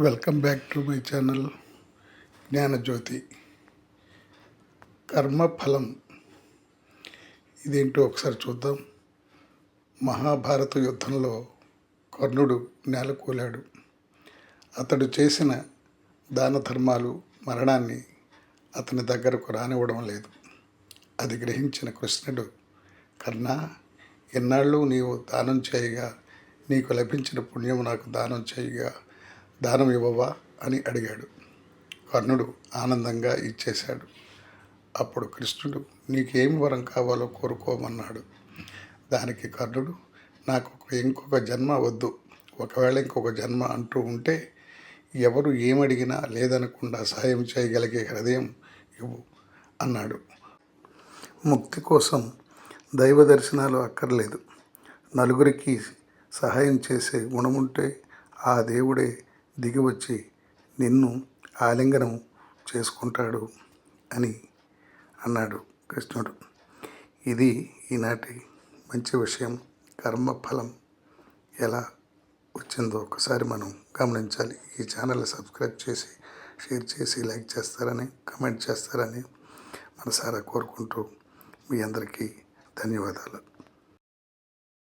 Welcome back to my channel Jnanajyothi. కర్మఫలం. ఇదేంటో ఒకసారి చూద్దాం. మహాభారత యుద్ధంలో కర్ణుడు నేలకూలాడు. అతడు చేసిన దాన ధర్మాలు మరణాన్ని అతని దగ్గరకు రానివ్వడం లేదు. అది గ్రహించిన కృష్ణుడు కర్ణ ఎన్నాళ్ళు నీవు దానం చేయగా నీకు లభించిన పుణ్యం నాకు దానం చేయగా దానం ఇవ్వవా అని అడిగాడు. కర్ణుడు ఆనందంగా ఇచ్చేశాడు. అప్పుడు కృష్ణుడు నీకేం వరం కావాలో కోరుకోమన్నాడు. దానికి కర్ణుడు నాకు ఇంకొక జన్మ వద్దు. ఒకవేళ ఇంకొక జన్మ అంటూ ఉంటే ఎవరు ఏమడిగినా లేదనకుండా సాయం చేయగలిగే హృదయం ఇవ్వు అన్నాడు. ముక్తి కోసం దైవ దర్శనాలు అక్కర్లేదు. నలుగురికి సహాయం చేసే గుణముంటే ఆ దేవుడే దిగి వచ్చి నిన్ను ఆలింగనం చేసుకుంటాడు అని అన్నాడు కృష్ణుడు. ఇది ఈనాటి మంచి విషయం. కర్మఫలం ఎలా వచ్చిందో ఒకసారి మనం గమనించాలి. ఈ ఛానల్ సబ్స్క్రైబ్ చేసి షేర్ చేసి లైక్ చేస్తారని కమెంట్ చేస్తారని మనసారా కోరుకుంటూ మీ అందరికీ ధన్యవాదాలు.